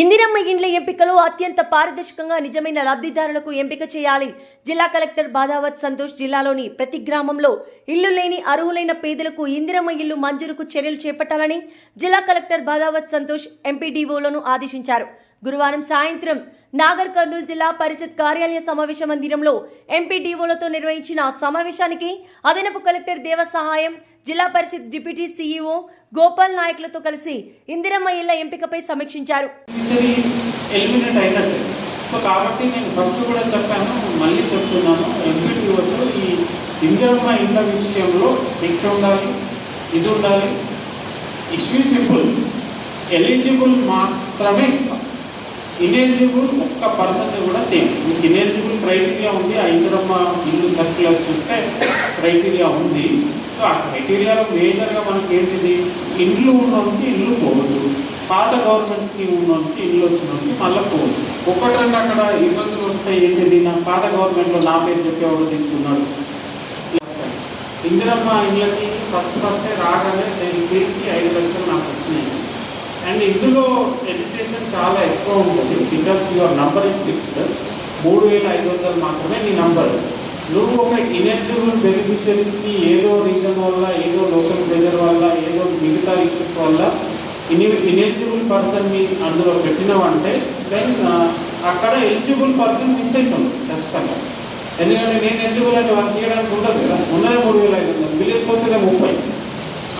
ఇందిరమ్మ ఇండ్ల ఎంపికలు అత్యంత పారదర్శకంగా నిజమైన లబ్ధిదారులకు ఎంపిక చేయాలి. జిల్లా కలెక్టర్ బాదావత్ సంతోష్ జిల్లాలోని ప్రతి గ్రామంలో ఇల్లు లేని అర్హులైన పేదలకు ఇందిరమ్మ ఇల్లు మంజూరుకు చర్యలు చేపట్టాలని జిల్లా కలెక్టర్ బాదావత్ సంతోష్ ఎంపీడీఓలను ఆదేశించారు. గురువారం సాయంత్రం నాగర్ కర్నూలు జిల్లా పరిషత్ కార్యాలయ సమావేశ మందిరంలో ఎంపీడీఓలతో నిర్వహించిన సమావేశానికి అదనపు కలెక్టర్ దేవ సహాయం జిల్లా పరిషత్ డిప్యూటీ సీఈఓ గోపాల్ నాయకులతో కలిసి ఇందిరమ్మ ఇళ్ళ ఎంపికపై సమీక్షించారు. సో కాబట్టి నేను ఫస్ట్ కూడా చెప్పాను మళ్ళీ చెప్తున్నాను. ఎంపీటీఓస్ ఈ ఇందిరమ్మ ఇళ్ళ విషయంలో స్ట్రిక్ట్ ఉండాలి ఇది ఉండాలి. ఇష్యూ సింపుల్ ఎలిజిబుల్ మాత్రమే ఇస్తాం. ఇనెలిజిబుల్ ఒక్క పర్సన్ కూడా తేం మీకు ఇనెలిజిబుల్ క్రైటీరియా ఉంది ఆ ఇందిరమ్మ ఇల్లు సర్క్యులర్ చూస్తే క్రైటీరియా ఉంది. సో ఆ క్రైటీరియాలో మేజర్గా మనకి ఏంటిది ఇండ్లు ఉన్నోనికి ఇల్లు పోవద్దు. పాత గవర్నమెంట్ స్కీమ్ ఉన్నోనికి ఇల్లు వచ్చినోనికి మళ్ళీ పోవద్దు. ఒకటి రెండు అక్కడ ఇబ్బందులు వస్తాయి ఏంటిది? నా పాత గవర్నమెంట్లో నా పేరు చెప్పేవాడు తీసుకున్నాడు? ఇందిరమ్మ ఇళ్ళకి ఫస్ట్ ఫస్టే రాగానే అండ్ ఇందులో రిజిస్ట్రేషన్ చాలా ఎక్కువ ఉంటుంది because your number is fixed మూడు వేల ఐదు వందలు మాత్రమే నీ నంబర్ నువ్వు ఒక ఇనెలిజిబుల్ బెనిఫిషరీస్కి ఏదో రీజన్ వల్ల ఏదో లోకల్ ప్రెజర్ వల్ల ఏదో మిగతా ఇష్యూస్ వల్ల ఇని ఇనెలిజిబుల్ పర్సన్ని అందులో పెట్టినావంటే దెన్ అక్కడ ఎలిజిబుల్ పర్సన్ మిస్ అవుతుంది ఖచ్చితంగా. ఎందుకంటే నేను ఎలిజిబుల్ అంటే వర్క్ చేయడానికి ఉండదు కదా.